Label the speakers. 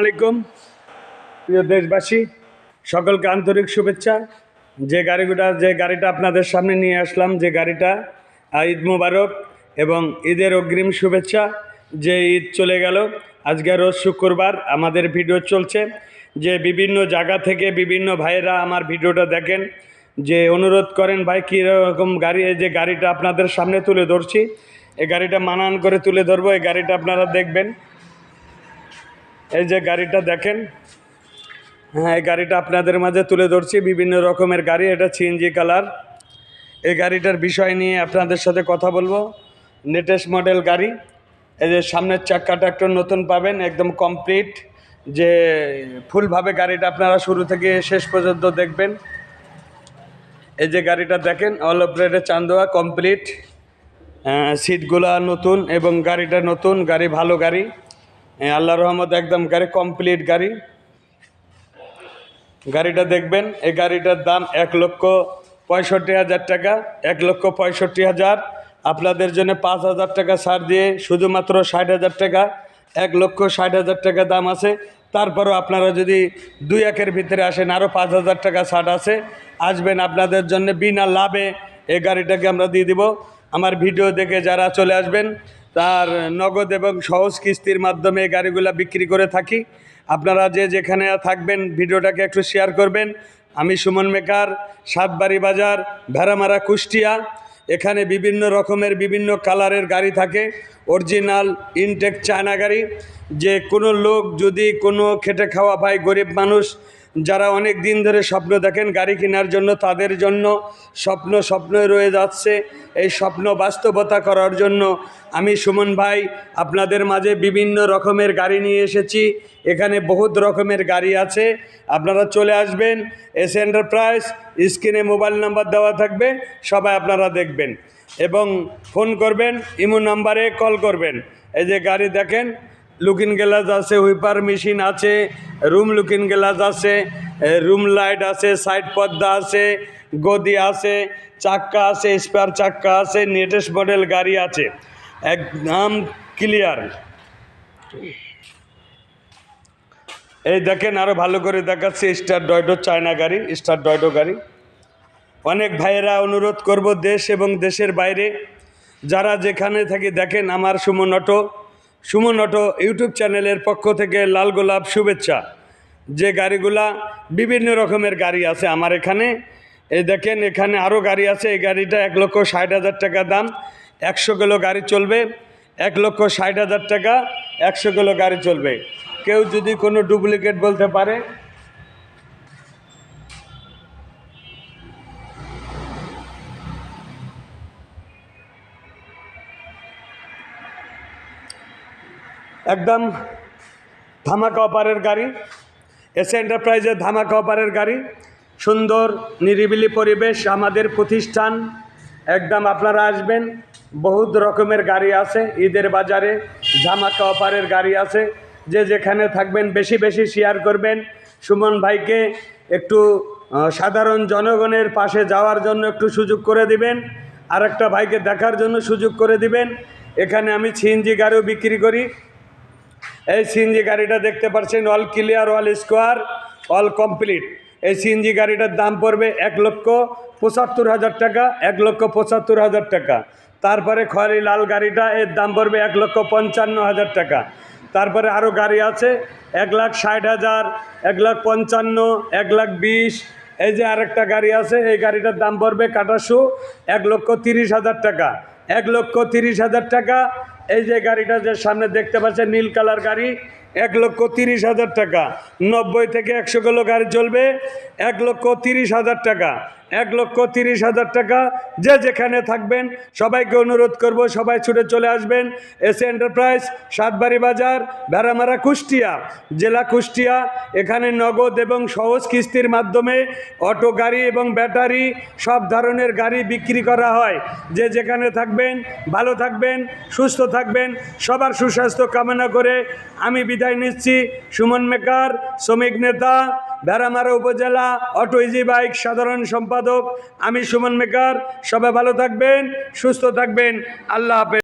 Speaker 1: আলাইকুম। প্রিয় দেশবাসী, সকলকে আন্তরিক শুভেচ্ছা। যে গাড়িগুলা, যে গাড়িটা আপনাদের সামনে নিয়ে আসলাম, যে গাড়িটা ঈদ মুবারক এবং ঈদের অগ্রিম শুভেচ্ছা, যে ঈদ চলে গেল। আজকে রোজ শুক্রবার আমাদের ভিডিও চলছে, যে বিভিন্ন জায়গা থেকে বিভিন্ন ভাইয়েরা আমার ভিডিওটা দেখেন, যে অনুরোধ করেন, ভাই, কীরকম গাড়ি যে গাড়িটা আপনাদের সামনে তুলে ধরছি, এই গাড়িটা মানান করে তুলে ধরবো, এই গাড়িটা আপনারা দেখবেন। এই যে গাড়িটা দেখেন হ্যাঁ এই গাড়িটা আপনাদের মাঝে তুলে ধরছি, বিভিন্ন রকমের গাড়ি, এটা সিএনজি কালার এই গাড়িটার বিষয় নিয়ে আপনাদের সাথে কথা বলব। লেটেস্ট মডেল গাড়ি, এই যে সামনের চাক্কাটা একটু নতুন পাবেন, একদম কমপ্লিট যে ফুলভাবে গাড়িটা আপনারা শুরু থেকে শেষ পর্যন্ত দেখবেন। এই যে গাড়িটা দেখেন অল অপারেটে চান্দোয়া কমপ্লিট সিটগুলা নতুন এবং গাড়িটা নতুন, গাড়ি ভালো গাড়ি। এ, আল্লাহ রহমত একদম গাড়ি কমপ্লিট গাড়ি। গাড়িটা দেখবেন এই গাড়িটার দাম এক লক্ষ পঁয়ষট্টি হাজার টাকা এক লক্ষ পঁয়ষট্টি হাজার। আপনাদের জন্য পাঁচ হাজার টাকা ছাড় দিয়ে শুধুমাত্র ষাট হাজার টাকা এক লক্ষ ষাট হাজার টাকা দাম আছে। তারপরও আপনারা যদি দুই একের ভিতরে আসেন আরও পাঁচ হাজার টাকা ছাড় আছে। আসবেন আপনাদের জন্য বিনা লাভে এই গাড়িটাকে আমরা দিয়ে দিব। আমার ভিডিও দেখে যারা চলে আসবেন তার নগদ এবং সহজ কিস্তির মাধ্যমে গাড়িগুলো বিক্রি করে থাকি। আপনারা যে যেখানে থাকবেন, ভিডিওটাকে একটু শেয়ার করবেন। আমি সুমন মেকার, সাতবাড়ি বাজার, ভেড়ামারা কুষ্টিয়া। এখানে বিভিন্ন রকমের বিভিন্ন কালারের গাড়ি থাকে। অরিজিনাল ইনটেক চায়না গাড়ি। যে কোনো লোক যদি কোনো খেটে খাওয়া ভাই গরিব মানুষ যারা অনেক দিন ধরে স্বপ্ন দেখেন গাড়ি কেনার জন্য, তাদের জন্য স্বপ্ন স্বপ্নই রয়ে যাচ্ছে। এই স্বপ্ন বাস্তবতা করার জন্য আমি সুমন ভাই, আপনাদের মাঝে বিভিন্ন রকমের গাড়ি নিয়ে এসেছি। এখানে বহুত রকমের গাড়ি আছে। আপনারা চলে আসবেন, এস এন্টারপ্রাইজ, স্ক্রিনে মোবাইল নাম্বার দেওয়া থাকবে, সবাই আপনারা দেখবেন। এবং ফোন করবেন, ইমো নাম্বারে কল করবেন। এই যে গাড়ি দেখেন লুকিং গ্লাস আছে, হুইপার মেশিন আছে, রুম লুকিং গ্লাস আছে রুম লাইট আছে, সাইড পর্দা আছে, গদি আছে, চাক্কা আছে, স্পেয়ার চাক্কা আছে নেটেস্ট মডেল গাড়ি আছে। একদম ক্লিয়ার। এই দেখেন আরও ভালো করে দেখাচ্ছি, স্টার ডয়ডো চায়না গাড়ি, স্টার ডয়ডো গাড়ি। অনেক ভাইয়েরা অনুরোধ করব দেশ এবং দেশের বাইরে। যারা যেখানে থাকি, দেখেন আমার Suman auto. Suman auto YouTube চ্যানেলের পক্ষ থেকে লাল গোলাপ শুভেচ্ছা। যে গাড়িগুলা বিভিন্ন রকমের গাড়ি আছে আমার এখানে। এই দেখেন, এখানে আরও গাড়ি আছে। এই গাড়িটা এক লক্ষ ষাট হাজার টাকা দাম। একশো কিলো গাড়ি চলবে। এক লক্ষ ষাট হাজার টাকা একশো কিলো গাড়ি চলবে। কেউ যদি কোনো ডুপ্লিকেট বলতে পারে একদম ধামাকা অপারের গাড়ি এসে এন্টারপ্রাইজের ধামাকা অপারের গাড়ি, সুন্দর, নিরিবিলি পরিবেশ, আমাদের প্রতিষ্ঠান, একদম আপনারা আসবেন, বহুত রকমের গাড়ি আছে, ঈদের বাজারে ধামাকা অপারের গাড়ি আছে, যে যেখানে থাকবেন বেশি বেশি শেয়ার করবেন। সুমন ভাইকে একটু সাধারণ জনগণের পাশে যাওয়ার জন্য একটু সুযোগ করে দিবেন আর একটা ভাইকে দেখার জন্য সুযোগ করে দিবেন। এখানে আমি সিএনজি গাড়িও বিক্রি করি এই সিএনজি গাড়িটা দেখতে পাচ্ছেন all clear all square all complete এই সিএনজি গাড়িটার দাম পড়বে এক লক্ষ পঁচাত্তর হাজার টাকা, এক লক্ষ পঁচাত্তর হাজার টাকা। তারপরে খয়রি লাল গাড়িটা, এর দাম পড়বে এক লক্ষ পঞ্চান্ন হাজার টাকা। তারপরে আরও গাড়ি আছে, এক লাখ ষাট হাজার, এক লাখ পঞ্চান্ন, এক লাখ বিশ। এই যে আরেকটা গাড়ি আছে, এই গাড়িটার দাম পড়বে কাটাশু এক লক্ষ তিরিশ হাজার টাকা। এক লক্ষ তিরিশ হাজার টাকা এই যে গাড়িটা যে সামনে দেখতে পাচ্ছে নীল কালার গাড়ি, এক লক্ষ তিরিশ হাজার টাকা। নব্বই থেকে একশো কিলো গাড়ি চলবে, এক লক্ষ তিরিশ হাজার টাকা। এক লক্ষ তিরিশ হাজার টাকা। যে যেখানে থাকবেন, সবাইকে অনুরোধ করব, সবাই ছুটে চলে আসবেন। এস এন্টারপ্রাইজ, সাতবাড়ি বাজার ভেড়ামারা কুষ্টিয়া। জেলা কুষ্টিয়া, এখানে নগদ এবং সহজ কিস্তির মাধ্যমে অটো, গাড়ি এবং ব্যাটারি, সব ধরনের গাড়ি বিক্রি করা হয়। যে যেখানে থাকবেন, ভালো থাকবেন, সুস্থ থাকবেন, সবার সুস্বাস্থ্য কামনা করে আমি বিদায় নিচ্ছি। সুমন মেকার, শ্রমিক নেতা ভেড়ামারা উপজেলা অটো ইজি বাইক সাধারণ সম্পাদক আমি সুমন মেকার। সবাই ভালো থাকবেন, সুস্থ থাকবেন। আল্লাহ হাফেজ।